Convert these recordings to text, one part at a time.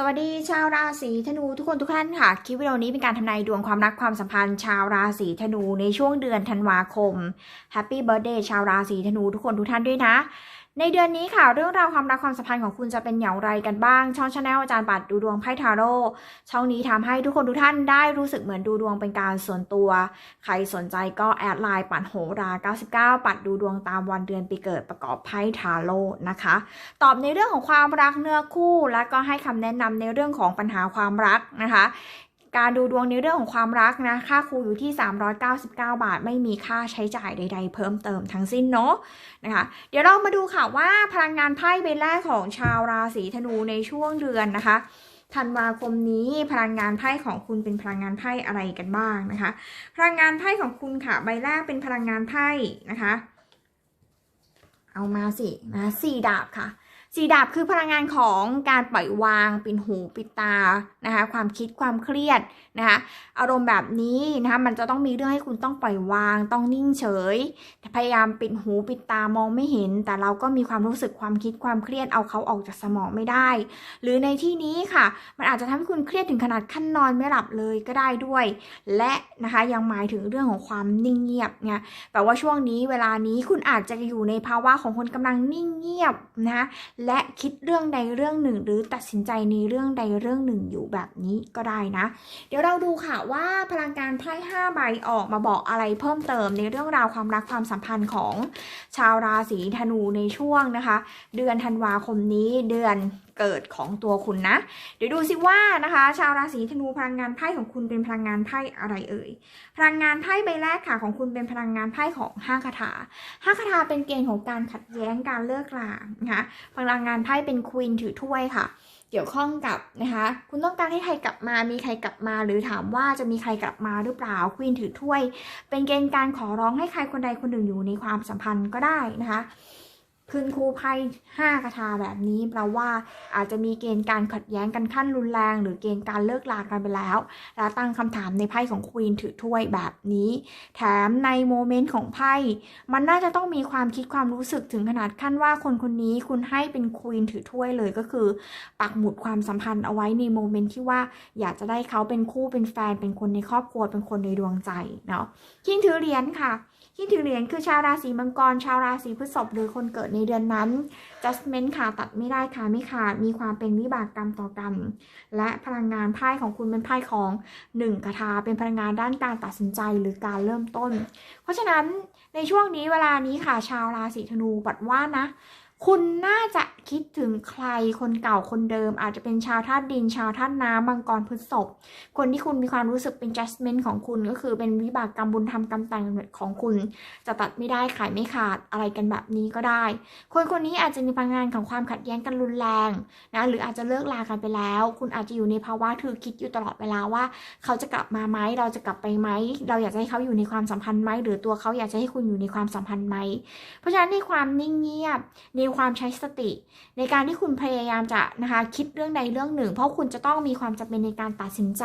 สวัสดีชาวราศีธนูทุกคนทุกท่านค่ะ คลิปวิดีโอนี้เป็นการทำนายดวงความรักความสัมพันธ์ชาวราศีธนูในช่วงเดือนธันวาคมแฮปปี้เบิร์ดเดย์ชาวราศีธนูทุกคนทุกท่านด้วยนะ ในเดือนนี้ค่ะ เรื่องราวความรักความสัมพันธ์ของคุณจะเป็นอย่างไรกันบ้าง ช่องชาแนลอาจารย์ปัดดูดวงไพ่ทาโร่ช่องนี้ทำให้ทุกคนทุกท่านได้รู้สึกเหมือนดูดวงเป็นการส่วนตัว ใครสนใจก็แอดไลน์ปัดโหรา99 ปัดดูดวงตามวันเดือนปีเกิดประกอบไพ่ทาโร่นะคะ ตอบในเรื่องของความรักเนื้อคู่ และก็ให้คำแนะนำในเรื่องของปัญหาความรักนะคะ การดูดวงในเรื่องของความรักนะ ค่าครูอยู่ที่ 399 บาท ไม่มีค่าใช้จ่ายใด ๆ เพิ่มเติมทั้งสิ้นเนาะนะคะ เดี๋ยวเรามาดูค่ะว่าพลังงานไพ่ใบแรกของชาวราศีธนูในช่วงเดือนนะคะธันวาคมนี้พลังงานไพ่ของคุณเป็นพลังงานไพ่อะไรกันบ้างนะคะ พลังงานไพ่ของคุณค่ะ ใบแรกเป็นพลังงานไพ่นะคะ เอามาสินะสี่ดาบค่ะ สีดาบคือพลังงานของการปล่อยวางปิดหูปิดตานะคะความคิดความเครียดนะคะอารมณ์แบบนี้นะคะมันจะต้องมีเรื่องให้คุณต้องปล่อยวาง ต้องนิ่งเฉย พยายามปิดหูปิดตามองไม่เห็น แต่เราก็มีความรู้สึกความคิดความเครียดเอาเขาออกจากสมองไม่ได้ หรือในที่นี้ค่ะ มันอาจจะทำให้คุณเครียดถึงขนาดขั้นนอนไม่หลับเลยก็ได้ด้วย และนะคะยังหมายถึงเรื่องของความนิ่งเงียบเนี่ยแปลว่าช่วงนี้เวลานี้คุณอาจจะอยู่ในภาวะของคนกำลังนิ่งเงียบนะคะและคิดเรื่องใดเรื่องหนึ่ง หรือตัดสินใจในเรื่องใดเรื่องหนึ่งอยู่แบบนี้ก็ได้นะ เดี๋ยวเราดูค่ะว่าพลังการไพ่ห้าใบออกมาบอกอะไรเพิ่มเติมในเรื่องราวความรักความสัมพันธ์ของชาวราศีธนูในช่วงนะคะ เดือนธันวาคมนี้เดือนเกิดของตัวคุณนะ เดี๋ยวดูสิว่านะคะ ชาวราศีธนูพลังงานไพ่ของคุณเป็นพลังงานไพ่อะไรเอ่ย พลังงานไพ่ใบแรกค่ะของคุณเป็นพลังงานไพ่ของห้าคาถาห้าคาถาเป็นเกณฑ์ของการขัดแย้งการเลิกลานะคะลังงานไพ่เป็นควีนถือถ้วยค่ะ เกี่ยวข้องกับนะคะ คุณต้องการให้ใครกลับมา มีใครกลับมา หรือถามว่าจะมีใครกลับมาหรือเปล่าควีนถือถ้วย เป็นเกณฑ์การขอร้องให้ใครคนใดคนหนึ่งอยู่ในความสัมพันธ์ก็ได้นะคะ คืนครูไพ่ห้ากระทาแบบนี้แปลว่าอาจจะมีเกณฑ์การขัดแย้งกันขั้นรุนแรง หรือเกณฑ์การเลิกลากันไปแล้ว และตั้งคำถามในไพ่ของควีนถือถ้วยแบบนี้ แถมในโมเมนต์ของไพ่มันน่าจะต้องมีความคิดความรู้สึกถึงขนาดขั้นว่าคนคนนี้คุณให้เป็นควีนถือถ้วยเลยก็คือ ปักหมุดความสัมพันธ์เอาไว้ในโมเมนต์ที่ว่าอยากจะได้เขาเป็นคู่เป็นแฟนเป็นคนในครอบครัวเป็นคนในดวงใจเนาะคิงถือเหรียญค่ะ คิงถือเหรียญคือชาวราศีมังกร ชาวราศีพฤษภหรือคนเกิดในเดือนนั้น judgment ค่ะตัดไม่ได้ค่ะไม่ขาดมีความเป็นวิบากกรรมต่อกัน และพลังงานไพ่ของคุณเป็นไพ่ของหนึ่งกระทาเป็นพลังงานด้านการตัดสินใจหรือการเริ่มต้น เพราะฉะนั้นในช่วงนี้เวลานี้ค่ะชาวราศีธนูบัดว่านะ คุณน่าจะ คิดถึงใครคนเก่าคนเดิม อาจจะเป็นชาวธาตุดิน ชาวธาตุน้ำมังกรพฤษภคนที่คุณมีความรู้สึกเป็น judgment ของคุณก็คือเป็นวิบากกรรมบุญธรรมกรรมแต่งของคุณ จะตัดไม่ได้ขายไม่ขาดอะไรกันแบบนี้ก็ได้ คนคนนี้อาจจะมีพลังงานของความขัดแย้งกันรุนแรงนะหรืออาจจะเลิกลากันไปแล้ว คุณอาจจะอยู่ในภาวะถือคิดอยู่ตลอดเวลาว่า เขาจะกลับมาไหมเราจะกลับไปไหมเราอยากจะให้เขาอยู่ในความสัมพันธ์ไหมหรือตัวเขาอยากจะให้คุณอยู่ในความสัมพันธ์ไหมเพราะฉะนั้นในความนิ่งเงียบในความใช้สติในการที่คุณพยายามจะนะคะคิดเรื่องใดเรื่องหนึ่ง เพราะคุณจะต้องมีความจำเป็นในการตัดสินใจ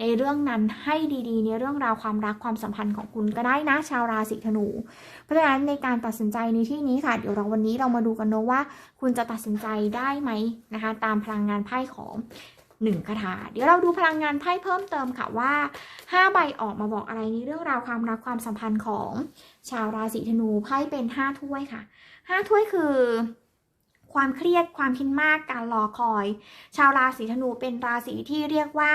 ในเรื่องนั้นให้ดีๆ ในเรื่องราวความรักความสัมพันธ์ของคุณก็ได้นะชาวราศีธนู เพราะฉะนั้นในการตัดสินใจในที่นี้ค่ะเดี๋ยวเราวันนี้เรามาดูกันเนอะว่า คุณจะตัดสินใจได้ไหมนะคะ ตามพลังงานไพ่ของหนึ่งคาถาเดี๋ยวเราดูพลังงานไพ่เพิ่มเติมค่ะว่าห้าใบออกมาบอกอะไรในเรื่องราวความรักความสัมพันธ์ของชาวราศีธนูไพ่เป็นห้าถ้วยค่ะห้าถ้วยคือ ความเครียดความคิดมากการรอคอย ชาวราศีธนูเป็นราศีที่เรียกว่า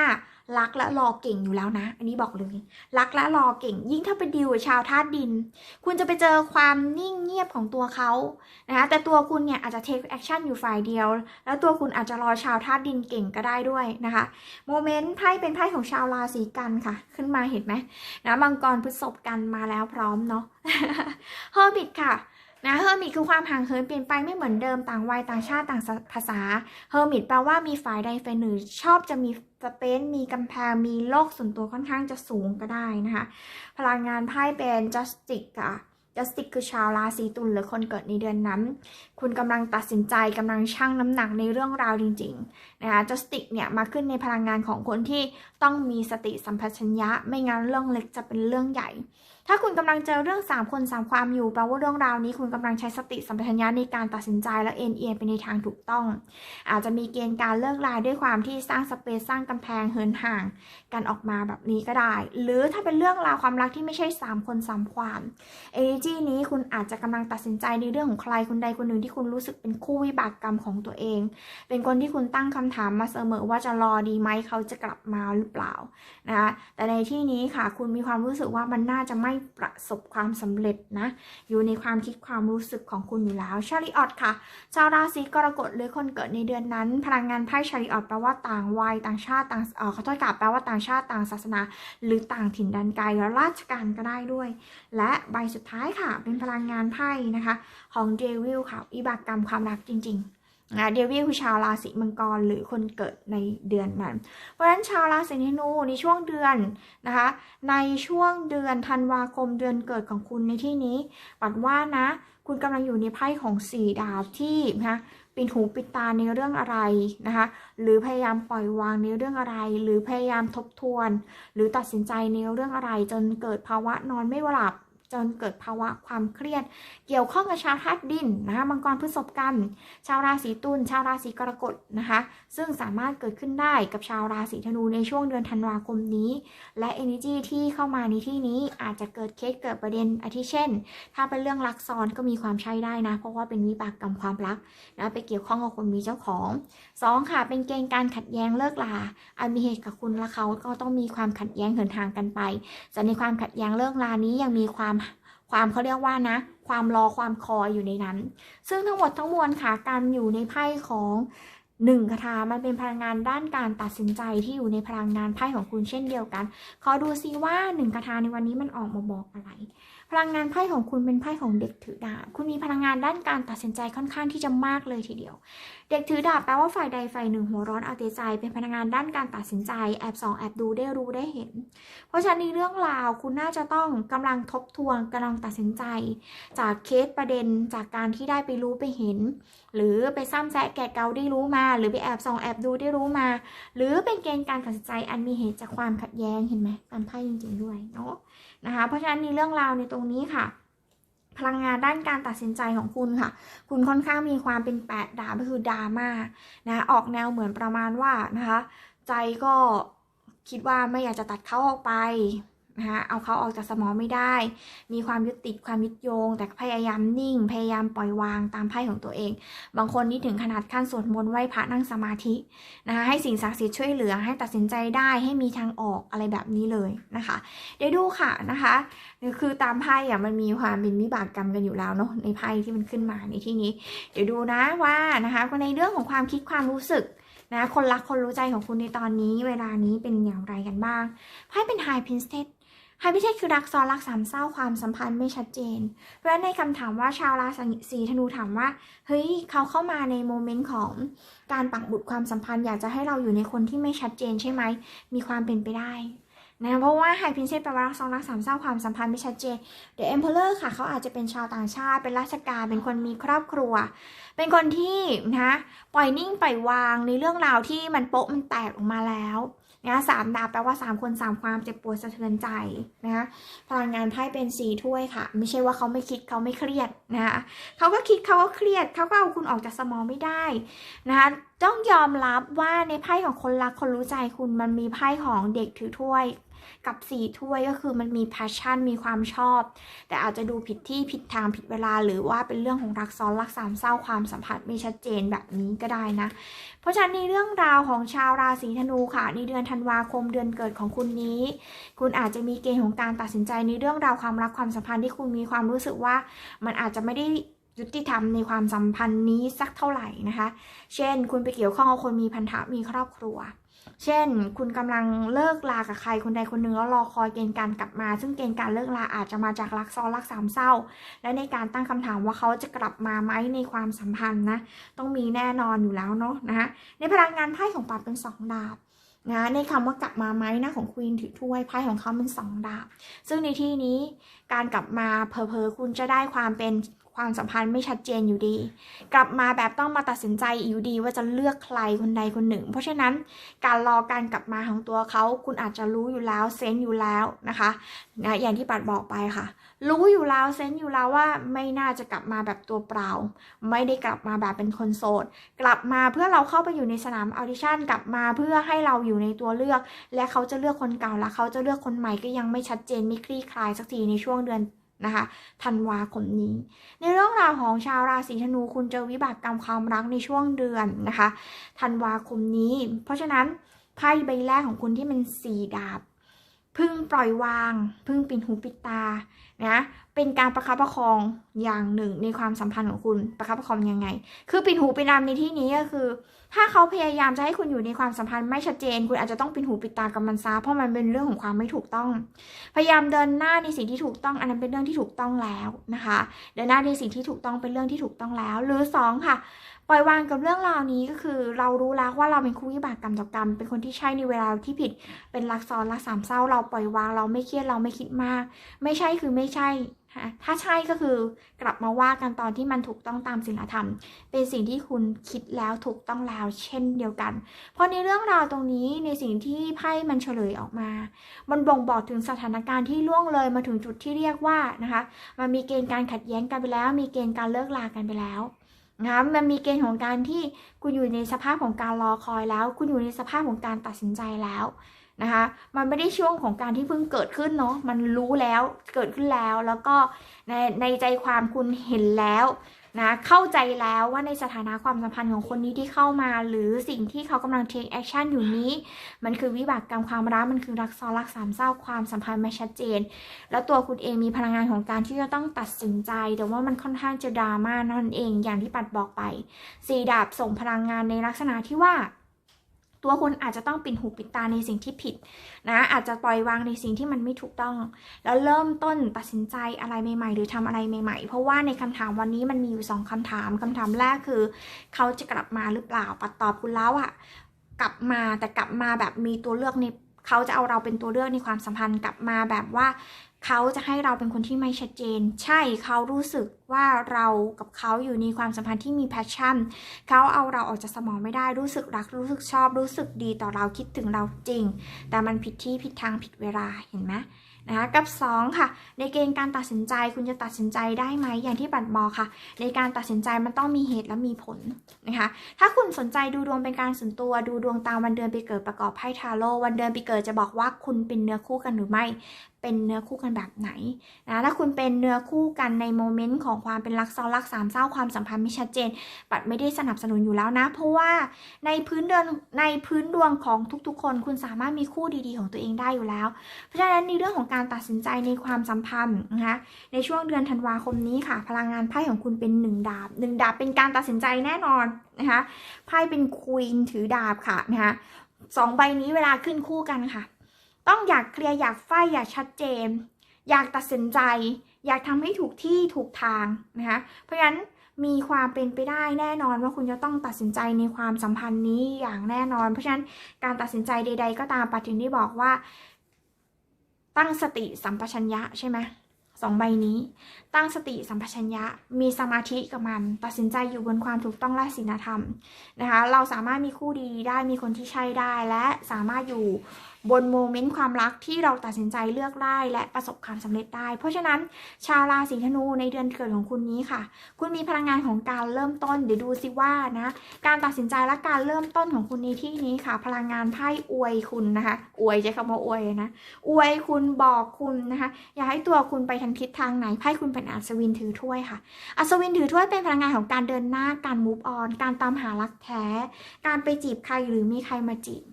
รักและรอเก่งอยู่แล้วนะ อันนี้บอกเลยรักและรอเก่ง ยิ่งถ้าไปดิวกับชาวธาตุดิน คุณจะไปเจอความนิ่งเงียบของตัวเขานะคะแต่ตัวคุณเนี่ยอาจจะ take action อยู่ฝ่ายเดียว แล้วตัวคุณอาจจะรอชาวธาตุดินเก่งก็ได้ด้วยนะคะโมเมนต์ไพ่เป็นไพ่ของชาวราศีกันค่ะ ขึ้นมาเห็นไหมนะมังกรพฤษภกันมาแล้วพร้อมเนาะเฮอร์บิทค่ะ นะเฮอร์มิตคือความห่างเหินเปลี่ยนไปไม่เหมือนเดิมต่างวัยต่างชาติต่างภาษาเฮอร์มิตแปลว่ามีฝ่ายใดฝ่ายหนึ่งชอบจะมีสเปซมีกำแพงมีโลกส่วนตัวค่อนข้างจะสูงก็ได้นะคะ พลังงานไพ่เป็นจัสติกค่ะจัสติกคือชาวราศีตุลหรือคนเกิดในเดือนนั้น คุณกำลังตัดสินใจกำลังชั่งน้ำหนักในเรื่องราวจริงๆนะคะจัสติกเนี่ยมาขึ้นในพลังงานของคนที่ต้องมีสติสัมปชัญญะ ไม่งั้นเรื่องเล็กจะเป็นเรื่องใหญ่ ถ้าคุณกำลังเจอเรื่อง 3 คน 3 ความอยู่แปลว่าเรื่องราวนี้คุณกำลังใช้สติสัมปชัญญะในการตัดสินใจและเอ็นเอียงไปในทางถูกต้อง อาจจะมีเกณฑ์การเลิกลาด้วยความที่สร้างสเปซสร้างกำแพงเหินห่าง กันออกมาแบบนี้ก็ได้ หรือถ้าเป็นเรื่องราวความรักที่ไม่ใช่ 3 คน 3 ความเอเนจีนี้คุณอาจจะกำลังตัดสินใจในเรื่องของใครคนใดคนหนึ่งที่คุณรู้สึกเป็นคู่วิบากกรรมของตัวเอง เป็นคนที่คุณตั้งคำถามมาเสมอว่าจะรอดีไหมเขาจะกลับมาหรือเปล่านะคะแต่ในที่นี้ค่ะ คุณมีความรู้สึกว่ามันน่าจะไม่ประสบความสำเร็จนะ อยู่ในความคิดความรู้สึกของคุณอยู่แล้วชาริออตค่ะ ชาวราศีกรกฎหรือคนเกิดในเดือนนั้น พลังงานไพ่ชาริออตแปลว่าต่างวัยต่างชาติต่างเออขอโทษกับแปลว่าต่างชาติต่างศาสนา หรือต่างถิ่นแดนไกลและราชการก็ได้ด้วย และใบสุดท้ายค่ะ เป็นพลังงานไพ่นะคะ ของเดวิลค่ะอิบากกรรมความรักจริง ๆ นะเดวิลคือชาวราศีมังกรหรือคนเกิดในเดือนนั้น เพราะฉะนั้นชาวราศีธนูในช่วงเดือนนะคะ ในช่วงเดือนธันวาคมเดือนเกิดของคุณในที่นี้ปัดว่านะ คุณกำลังอยู่ในไพ่ของสี่ดาบที่นะปิดหูปิดตาในเรื่องอะไรนะคะ หรือพยายามปล่อยวางในเรื่องอะไร หรือพยายามทบทวน หรือตัดสินใจในเรื่องอะไรจนเกิดภาวะนอนไม่หลับ จนเกิดภาวะความเครียด เกี่ยวข้องกับชาวธาตุดินนะคะมังกรพฤษภกัน ชาวราศีตุลชาวราศีกรกฎนะคะ ซึ่งสามารถเกิดขึ้นได้กับชาวราศีธนูในช่วงเดือนธันวาคมนี้ และ energy ที่เข้ามาในที่นี้อาจจะเกิดเคสเกิดประเด็นอาทิเช่น ถ้าเป็นเรื่องรักซ้อนก็มีความใช่ได้นะ เพราะว่าเป็นวิบากกรรมความรักนะไปเกี่ยวข้องกับคนมีเจ้าของสองค่ะ เป็นเกณฑ์การขัดแย้งเลิกลาอันมีเหตุกับคุณและเขาก็ต้องมีความขัดแย้งเหินทางกันไปแต่ในความขัดแย้งเลิกลานี้ยังมีความ ความเขาเรียกว่านะ ความรอความคอยอยู่ในนั้น ซึ่งทั้งหมดทั้งมวลค่ะการอยู่ในไพ่ของหนึ่งคาถามันเป็นพลังงานด้านการตัดสินใจที่อยู่ในพลังงานไพ่ของคุณเช่นเดียวกัน ขอดูซิว่าหนึ่งคาถาในวันนี้มันออกมาบอกอะไร พลังงานไพ่ของคุณเป็นไพ่ของเด็กถือดาบคุณมีพลังงานด้านการตัดสินใจค่อนข้างที่จะมากเลยทีเดียว เด็กถือดาบแปลว่าฝ่ายใดฝ่ายหนึ่งหัวร้อนเอาแต่ใจ เป็นพลังงานด้านการตัดสินใจ แอบส่องแอบดูได้รู้ได้เห็น เพราะฉะนั้นในเรื่องราวคุณน่าจะต้องกำลังทบทวนกำลังตัดสินใจ จากเคสประเด็นจากการที่ได้ไปรู้ไปเห็น หรือไปซ้ำแซะแกะเกาได้รู้มา หรือไปแอบส่องแอบดูได้รู้มา หรือเป็นเกณฑ์การตัดสินใจอันมีเหตุจากความขัดแย้งเห็นไหมตามไพ่จริงๆด้วยเนาะนะคะ เพราะฉะนั้นในเรื่องราวในตรงนี้ค่ะ พลังงานด้านการตัดสินใจของคุณค่ะ คุณค่อนข้างมีความเป็นแปดดาบก็คือดราม่านะออกแนวเหมือนประมาณว่านะคะ ใจก็คิดว่าไม่อยากจะตัดเขาออกไป นะคะเอาเขาออกจากสมองไม่ได้ มีความยึดติดความยึดโยง แต่พยายามนิ่ง พยายามปล่อยวางตามไพ่ของตัวเอง บางคนนี่ถึงขนาดขั้นสวดมนต์ไหว้พระนั่งสมาธินะคะให้สิ่งศักดิ์สิทธิ์ช่วยเหลือให้ตัดสินใจได้ให้มีทางออกอะไรแบบนี้เลยนะคะ เดี๋ยวดูค่ะนะคะคือตามไพ่อะมันมีความเป็นวิบากกรรมกันอยู่แล้วเนาะในไพ่ที่มันขึ้นมาในที่นี้ เดี๋ยวดูนะว่านะคะในเรื่องของความคิดความรู้สึกนะคนรักคนรู้ใจของคุณในตอนนี้เวลานี้เป็นอย่างไรกันบ้างไพ่เป็น High Princess ไฮพิเศษคือรักซ้อนรักสามเศร้าความสัมพันธ์ไม่ชัดเจน เพราะในคำถามว่าชาวราศีธนูถามว่า เฮ้ยเขาเข้ามาในโมเมนต์ของการปักบุตรความสัมพันธ์อยากจะให้เราอยู่ในคนที่ไม่ชัดเจนใช่ไหม มีความเป็นไปได้นะเพราะว่าไฮพินเซสแปลว่ารักซ้อนรักสามเศร้าความสัมพันธ์ไม่ชัดเจนเดอะเอ็มเพลเลอร์ค่ะเขาอาจจะเป็นชาวต่างชาติ เป็นราชการ เป็นคนมีครอบครัว เป็นคนที่นะปล่อยนิ่งปล่อยวางในเรื่องราวที่มันโป๊ะมันแตกออกมาแล้ว นะสามดาบแปลว่าสามคนสามความเจ็บปวดสะเทือนใจนะคะพลังงานไพ่เป็นสีถ้วยค่ะ ไม่ใช่ว่าเขาไม่คิดเขาไม่เครียดนะคะเขาก็คิดเขาก็เครียดเขาก็เอาคุณออกจากสมองไม่ได้นะคะต้องยอมรับว่าในไพ่ของคนรักคนรู้ใจคุณมันมีไพ่ของเด็กถือถ้วย กับสีถ้วยก็คือมันมี passion มีความชอบ แต่อาจจะดูผิดที่ผิดทางผิดเวลา หรือว่าเป็นเรื่องของรักซ้อนรักสามเศร้าความสัมพันธ์ไม่ชัดเจนแบบนี้ก็ได้นะ เพราะฉะนั้นในเรื่องราวของชาวราศีธนูค่ะ ในเดือนธันวาคมเดือนเกิดของคุณนี้ คุณอาจจะมีเกณฑ์ของการตัดสินใจในเรื่องราวความรักความสัมพันธ์ที่คุณมีความรู้สึกว่า มันอาจจะไม่ได้ยุติธรรมในความสัมพันธ์นี้สักเท่าไหร่นะคะ เช่น คุณไปเกี่ยวข้องกับคนมีพันธะมีครอบครัว เช่น คุณกำลังเลิกลากับใครคนใดคนหนึ่งแล้วรอคอยเกณฑ์การกลับมา ซึ่งเกณฑ์การเลิกลาอาจจะมาจากรักซ้อนรักสามเศร้า และในการตั้งคำถามว่าเขาจะกลับมาไหมในความสัมพันธ์นะต้องมีแน่นอนอยู่แล้วเนาะนะคะในพลังงานไพ่ของปัดเป็นสองดาบนะในคำว่ากลับมาไหมนะของควีนถือถ้วยไพ่ของเขาเป็นสองดาบ ซึ่งในที่นี้การกลับมาเพอเพอคุณจะได้ความเป็น ความสัมพันธ์ไม่ชัดเจนอยู่ดี กลับมาแบบต้องมาตัดสินใจอยู่ดีว่าจะเลือกใครคนใดคนหนึ่ง เพราะฉะนั้นการรอการกลับมาของตัวเขา คุณอาจจะรู้อยู่แล้วเซนอยู่แล้วนะคะนะอย่างที่ปัดบอกไปค่ะ รู้อยู่แล้วเซนอยู่แล้วว่าไม่น่าจะกลับมาแบบตัวเปล่า ไม่ได้กลับมาแบบเป็นคนโสด กลับมาเพื่อเราเข้าไปอยู่ในสนามออดิชั่นกลับมาเพื่อให้เราอยู่ในตัวเลือก และเขาจะเลือกคนเก่าและเขาจะเลือกคนใหม่ก็ยังไม่ชัดเจนไม่คลี่คลายสักทีในช่วงเดือน นะคะธันวาคมนี้ ในเรื่องราวของชาวราศีธนูคุณเจอวิบากกรรมความรักในช่วงเดือนนะคะธันวาคมนี้ เพราะฉะนั้นไพ่ใบแรกของคุณที่เป็นสีดาบ พึ่งปล่อยวาง พึ่งปิดหูปิดตานะ เป็นการประคับประคองอย่างหนึ่งในความสัมพันธ์ของคุณประคับประคองยังไง คือปิดหูปิดตาในที่นี้ก็คือ ถ้าเขาพยายามจะให้คุณอยู่ในความสัมพันธ์ไม่ชัดเจน คุณอาจจะต้องปิดหูปิดตากับมันซะเพราะมันเป็นเรื่องของความไม่ถูกต้อง พยายามเดินหน้าในสิ่งที่ถูกต้อง อันนั้นเป็นเรื่องที่ถูกต้องแล้วนะคะ เดินหน้าในสิ่งที่ถูกต้องเป็นเรื่องที่ถูกต้องแล้ว หรือสองค่ะ ปล่อยวางกับเรื่องราวนี้ก็คือ เรารู้แล้วว่าเราเป็นคู่วิบากกรรมต่อกรรม เป็นคนที่ใช่ในเวลาที่ผิด เป็นรักซ้อนรักสามเศร้า เราปล่อยวางเราไม่เครียดเราไม่คิดมาก ไม่ใช่คือไม่ใช่ถ้าใช่ก็คือกลับมาว่ากันตอนที่มันถูกต้องตามศีลธรรม เป็นสิ่งที่คุณคิดแล้วถูกต้องแล้วเช่นเดียวกัน เพราะในเรื่องราวตรงนี้ในสิ่งที่ไพ่มันเฉลยออกมา มันบ่งบอกถึงสถานการณ์ที่ล่วงเลยมาถึงจุดที่เรียกว่านะคะมันมีเกณฑ์การขัดแย้งกันไปแล้ว มีเกณฑ์การเลิกลากันไปแล้วนะคะมันมีเกณฑ์ของการที่คุณอยู่ในสภาพของการรอคอยแล้ว คุณอยู่ในสภาพของการตัดสินใจแล้ว นะคะ มันไม่ได้ช่วงของการที่เพิ่งเกิดขึ้นเนาะ มันรู้แล้วเกิดขึ้นแล้ว แล้วก็ในในใจความคุณเห็นแล้วนะ เข้าใจแล้วว่าในสถานะความสัมพันธ์ของคนนี้ที่เข้ามา หรือสิ่งที่เขากำลัง take action อยู่นี้ มันคือวิบากกรรมความรัก มันคือรักซ้อนรักสามเศร้าความสัมพันธ์ไม่ชัดเจน แล้วตัวคุณเองมีพลังงานของการที่จะต้องตัดสินใจ แต่ว่ามันค่อนข้างจะดราม่านั่นเอง อย่างที่ปัดบอกไปสีดาบส่งพลังงานในลักษณะที่ว่า ตัวคุณอาจจะต้องปิดหูปิดตาในสิ่งที่ผิดนะอาจจะปล่อยวางในสิ่งที่มันไม่ถูกต้อง แล้วเริ่มต้นตัดสินใจอะไรใหม่ ๆ หรือทำอะไรใหม่ ๆ เพราะว่าในคำถามวันนี้มันมีอยู่สองคำถามคำถามแรกคือ เขาจะกลับมาหรือเปล่าปัดตอบคุณแล้วอะกลับมาแต่กลับมาแบบมีตัวเลือกในเขาจะเอาเราเป็นตัวเลือกในความสัมพันธ์กลับมาแบบว่า เขาจะให้เราเป็นคนที่ไม่ชัดเจน ใช่เขารู้สึกว่าเรากับเขาอยู่ในความสัมพันธ์ที่มีแพชชั่นเขาเอาเราออกจากสมองไม่ได้รู้สึกรักรู้สึกชอบ รู้สึกดีต่อเราคิดถึงเราจริง แต่มันผิดที่ผิดทางผิดเวลาเห็นไหมนะคะกับ 2 ค่ะ ในเกณฑ์การตัดสินใจคุณจะตัดสินใจได้ไหมอย่างที่ปัดบอกค่ะ ในการตัดสินใจมันต้องมีเหตุและมีผลนะคะถ้าคุณสนใจดูดวงเป็นการส่วนตัวดูดวงตามวันเดือนปีเกิดประกอบไพ่ทาโร่วันเดือนปีเกิดจะบอกว่าคุณเป็นเนื้อคู่กันหรือไม่เป็นเนื้อคู่กันแบบไหนนะถ้าคุณเป็นเนื้อคู่กันในโมเมนต์ของความเป็นรักซ้อนรักสามเศร้าความสัมพันธ์ไม่ชัดเจน ปัดไม่ได้สนับสนุนอยู่แล้วนะ เพราะว่าในพื้นเดือนในพื้นดวงของทุกๆ คน คุณสามารถมีคู่ดีๆของตัวเองได้อยู่แล้ว เพราะฉะนั้นในเรื่องของการตัดสินใจในความสัมพันธ์นะคะในช่วงเดือนธันวาคมนี้ค่ะ พลังงานไพ่ของคุณเป็นหนึ่งดาบหนึ่งดาบเป็นการตัดสินใจแน่นอนนะคะไพ่เป็นควีนถือดาบค่ะนะคะสองใบนี้เวลาขึ้นคู่กันค่ะ ต้องอยากเคลียร์อยากไฟอยากชัดเจน อยากตัดสินใจ อยากทำให้ถูกที่ถูกทางนะคะเพราะฉะนั้นมีความเป็นไปได้แน่นอนว่าคุณจะต้องตัดสินใจในความสัมพันธ์นี้อย่างแน่นอน เพราะฉะนั้นการตัดสินใจใด ๆ ก็ตามปัจจุบันที่บอกว่า ตั้งสติสัมปชัญญะใช่ไหมสองใบนี้ตั้งสติสัมปชัญญะ มีสมาธิกับมัน ตัดสินใจอยู่บนความถูกต้องและศีลธรรมนะคะ เราสามารถมีคู่ดีได้มีคนที่ใช่ได้ และสามารถอยู่บนโมเมนต์ความรักที่เราตัดสินใจเลือกได้และประสบความสำเร็จได้ เพราะฉะนั้นชาวราศีธนูในเดือนเกิดของคุณนี้ค่ะ คุณมีพลังงานของการเริ่มต้นเดี๋ยวดูสิว่านะการตัดสินใจและการเริ่มต้นของคุณในที่นี้ค่ะ พลังงานไพ่อวยคุณนะคะ อวยใช้คำว่าอวยนะอวยคุณบอกคุณนะคะ อย่าให้ตัวคุณไปทางทิศทางไหนไพ่คุณเป็นอัศวินถือถ้วยค่ะ อัศวินถือถ้วยเป็นพลังงานของการเดินหน้า การ move on การตามหารักแท้ การไปจีบใครหรือมีใครมาจีบ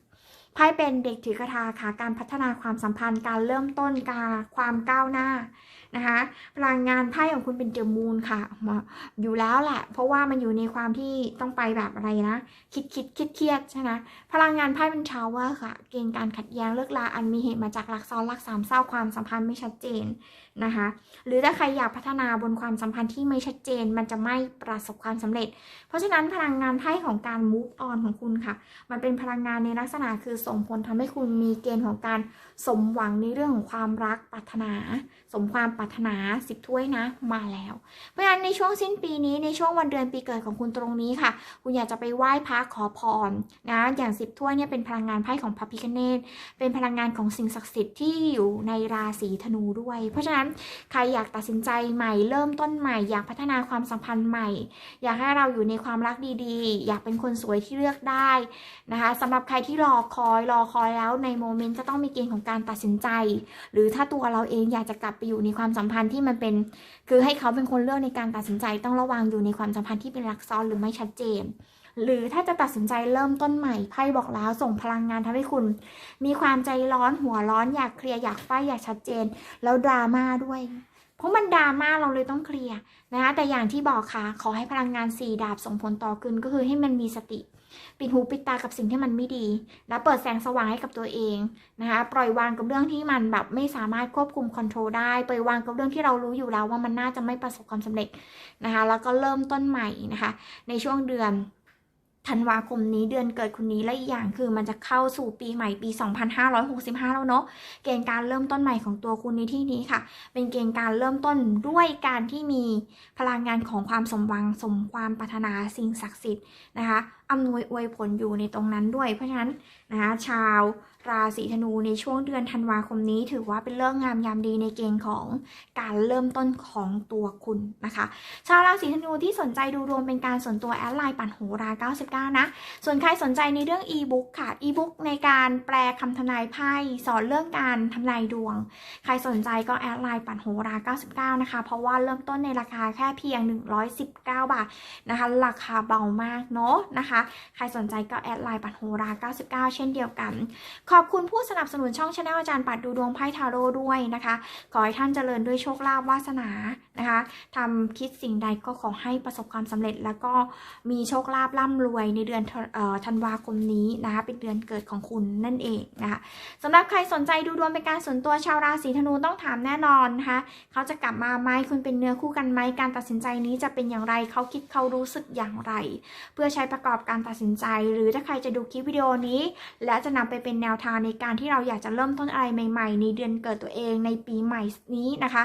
ไพ่เป็นเด็กถือกระทาค่ะ การพัฒนาความสัมพันธ์ การเริ่มต้น การความก้าวหน้านะคะ พลังงานไพ่ของคุณเป็นเดอะมูนค่ะมาอยู่แล้วแหละ เพราะว่ามันอยู่ในความที่ต้องไปแบบอะไรนะ คิดคิดคิดเครียดใช่ไหมพลังงานไพ่เป็นชาวเวอร์ค่ะ เกณฑ์การขัดแย้งเลิกลาอันมีเหตุมาจากรักซ้อนรักสามเศร้าความสัมพันธ์ไม่ชัดเจน นะคะ หรือถ้าใครอยากพัฒนาบนความสัมพันธ์ที่ไม่ชัดเจน มันจะไม่ประสบความสำเร็จ เพราะฉะนั้นพลังงานไพ่ของการ move on ของคุณค่ะ มันเป็นพลังงานในลักษณะคือส่งผลทำให้คุณมีเกณฑ์ของการสมหวังในเรื่องของความรักปรารถนา สมความปรารถนาสิบถ้วยนะมาแล้ว เพราะฉะนั้นในช่วงสิ้นปีนี้ในช่วงวันเดือนปีเกิดของคุณตรงนี้ค่ะ คุณอยากจะไปไหว้พระขอพรนะอย่างสิบถ้วยเนี่ยเป็นพลังงานไพ่ของพระพิฆเนศเป็นพลังงานของสิ่งศักดิ์สิทธิ์ที่อยู่ในราศีธนูด้วย เพราะฉะนั้นใครอยากตัดสินใจใหม่ เริ่มต้นใหม่ อยากพัฒนาความสัมพันธ์ใหม่ อยากให้เราอยู่ในความรักดีๆ อยากเป็นคนสวยที่เลือกได้นะคะสำหรับใครที่รอคอยรอคอยแล้วในโมเมนต์จะต้องมีเกณฑ์ของการตัดสินใจ หรือถ้าตัวเราเองอยากจะกลับไปอยู่ในความสัมพันธ์ที่มันเป็น คือให้เขาเป็นคนเลือกในการตัดสินใจ ต้องระวังอยู่ในความสัมพันธ์ที่เป็นรักซ้อนหรือไม่ชัดเจน หรือถ้าจะตัดสินใจเริ่มต้นใหม่ไพ่บอกแล้วส่งพลังงานทำให้คุณ มีความใจร้อนหัวร้อนอยากเคลียร์อยากไฟอยากชัดเจน แล้วดราม่าด้วย เพราะมันดราม่าเราเลยต้องเคลียร์นะคะแต่อย่างที่บอกค่ะ ขอให้พลังงานสี่ดาบส่งผลต่อคุณก็คือให้มันมีสติปิดหูปิดตากับสิ่งที่มันไม่ดี แล้วเปิดแสงสว่างให้กับตัวเองนะคะปล่อยวางกับเรื่องที่มันแบบไม่สามารถควบคุมคอนโทรลได้ปล่อยวางกับเรื่องที่เรารู้อยู่แล้วว่ามันน่าจะไม่ประสบความสำเร็จนะคะแล้วก็เริ่มต้นใหม่นะคะในช่วงเดือน ธันวาคมนี้เดือนเกิดคุณนี้และอีกอย่างคือมันจะเข้าสู่ปีใหม่ปี 2565 แล้วเนาะเกณฑ์การเริ่มต้นใหม่ของตัวคุณในที่นี้ค่ะ เป็นเกณฑ์การเริ่มต้นด้วยการที่มีพลังงานของความสมหวังสมความปรารถนาสิ่งศักดิ์สิทธิ์นะคะอำนวยอวยผลอยู่ในตรงนั้นด้วยเพราะฉะนั้นนะคะชาว ราศีธนูในช่วงเดือนธันวาคมนี้ ถือว่าเป็นเรื่องงามยามดีในเกณฑ์ของการเริ่มต้นของตัวคุณนะคะ ชาวราศีธนูที่สนใจดูรวมเป็นการส่วนตัวแอดไลน์ปั่นโหรา 99 นะ ส่วนใครสนใจในเรื่องอีบุ๊กค่ะอีบุ๊กในการแปลคำทนายไพ่สอนเรื่องการทำนายดวง ใครสนใจก็แอดไลน์ปั่นโหรา 99 นะคะ เพราะว่าเริ่มต้นในราคาแค่เพียง 119 บาทนะคะ ราคาเบามากเนาะนะคะ ใครสนใจก็แอดไลน์ปั่นโหรา 99 เช่นเดียวกันขขอบคุณผู้สนับสนุนช่องชาแนลอาจารย์ปัดดูดวงไพ่ทาโร่ด้วยนะคะ ขอให้ท่านเจริญด้วยโชคลาภวาสนา นะคะทำคิดสิ่งใดก็ขอให้ประสบความสำเร็จ แล้วก็มีโชคลาภร่ำรวยในเดือนธันวาคมนี้นะคะเป็นเดือนเกิดของคุณนั่นเองนะคะสำหรับใครสนใจดูดวงเป็นการส่วนตัวชาวราศีธนูต้องถามแน่นอนนะคะเขาจะกลับมาไหมคุณเป็นเนื้อคู่กันไหมการตัดสินใจนี้จะเป็นอย่างไรเขาคิดเขารู้สึกอย่างไร เพื่อใช้ประกอบการตัดสินใจ หรือถ้าใครจะดูคลิปวิดีโอนี้ และจะนำไปเป็นแนวทางในการที่เราอยากจะเริ่มต้นอะไรใหม่ ๆ ในเดือนเกิดตัวเองในปีใหม่นี้นะคะ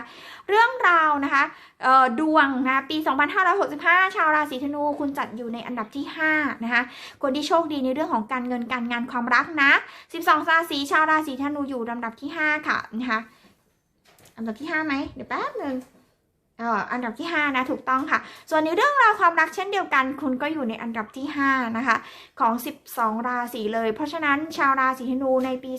เรื่องราวนะคะเอ่อดวงนะปี 2565 ชาวราศีธนู คุณจัดอยู่ในอันดับที่ 5 นะคะ คนที่โชคดีในเรื่องของการเงินการงานความรักนะ 12 ราศีชาวราศีธนูอยู่ลำดับที่ 5 ค่ะนะคะลำดับที่ 5 ไหมเดี๋ยวแป๊บหนึ่ง อันดับที่ 5 นะ ถูกต้องค่ะ ส่วนในเรื่องราวความรักเช่นเดียวกัน คุณก็อยู่ในอันดับที่ 5 นะคะ ของ 12 ราศีเลย เพราะฉะนั้นชาวราศีธนูในปี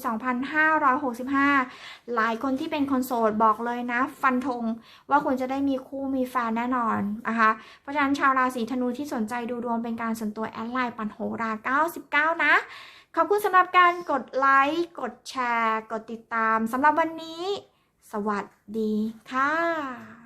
2565 หลายคนที่เป็นคนโสดบอกเลยนะ ฟันธงว่าคุณจะได้มีคู่มีแฟนแน่นอนนะคะ เพราะฉะนั้นชาวราศีธนูที่สนใจดูดวงเป็นการส่วนตัวแอดไลน์ปันโหรา 99 นะขอบคุณสำหรับการกดไลค์ กดแชร์ กดติดตามสำหรับวันนี้ สวัสดีค่ะ